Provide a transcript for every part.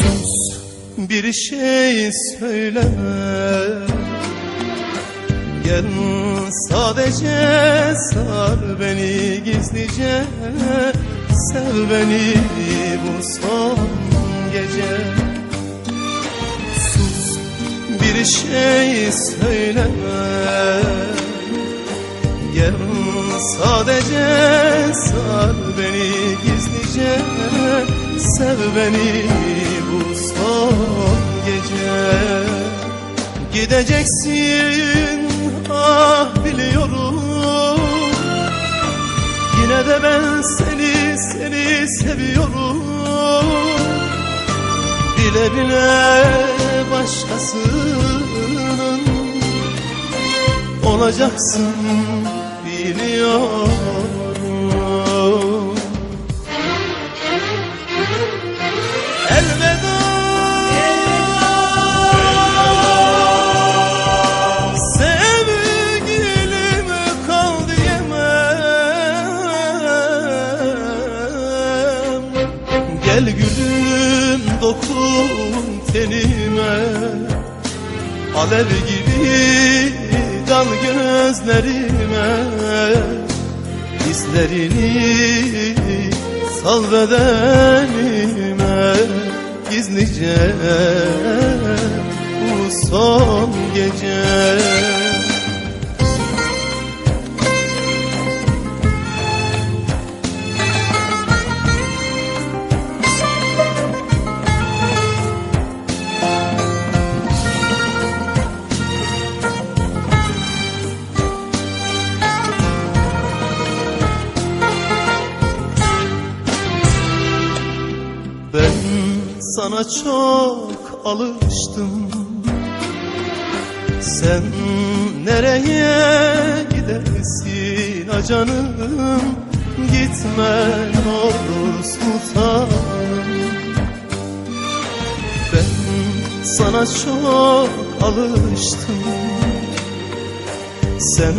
Sus bir şey söyleme Gel sadece sar beni gizlice. Sev beni bu son gece. Sus bir şey söyleme sadece sar beni gizlice Sev beni bu son gece. Gideceksin ah biliyorum. Yine de ben seni seni seviyorum. Bile bile başkasının olacaksın biliyorum Elveda. Sevgilim kal diyemem Gel gülüm dokun tenime. Alev gibi dal gözlerime Hislerini sal bedenime. Gizlice bu son gece sana çok alıştım. Sen nereye gidersin ha canım? Gitme olur sultanım Ben sana çok alıştım. Sen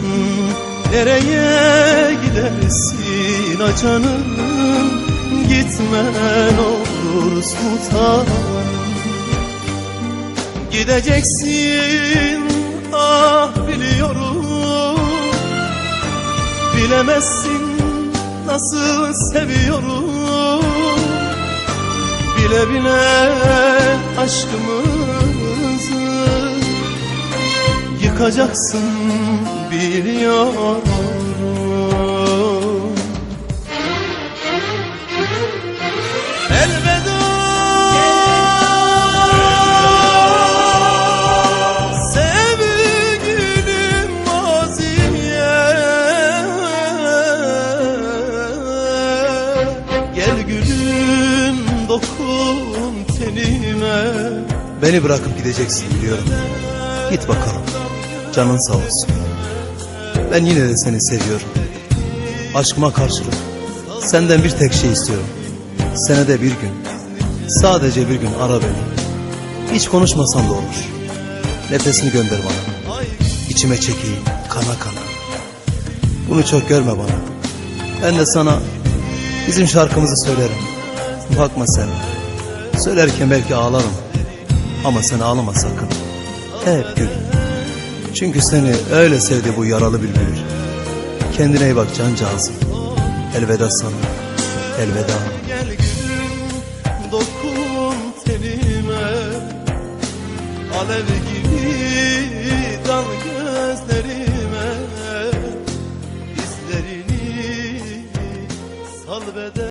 nereye gidersin ha canım Gitme ne olur sultanım Gideceksin ah biliyorum. Bilemezsin nasıl seviyorum. Bile bile aşkımızı Yıkacaksın biliyorum gülüm dokun tenime Beni bırakıp gideceksin biliyorum. Git bakalım. Canın sağ olsun. Ben yine de seni seviyorum. Aşkıma karşılık senden bir tek şey istiyorum. Senede bir gün, sadece bir gün ara beni. Hiç konuşmasan da olur. Nefesini gönder bana. İçime çekeyim, kana kana. Bunu çok görme bana. Ben de sana bizim şarkımızı söylerim. Bakma sen. Söylerken belki ağlarım. Ama sen ağlama sakın. Hep gül. Çünkü seni öyle sevdi bu yaralı bülbül. Kendine iyi bak cancağızım. Elveda sana. Elveda. Gel gülüm dokun tenime Alev gibi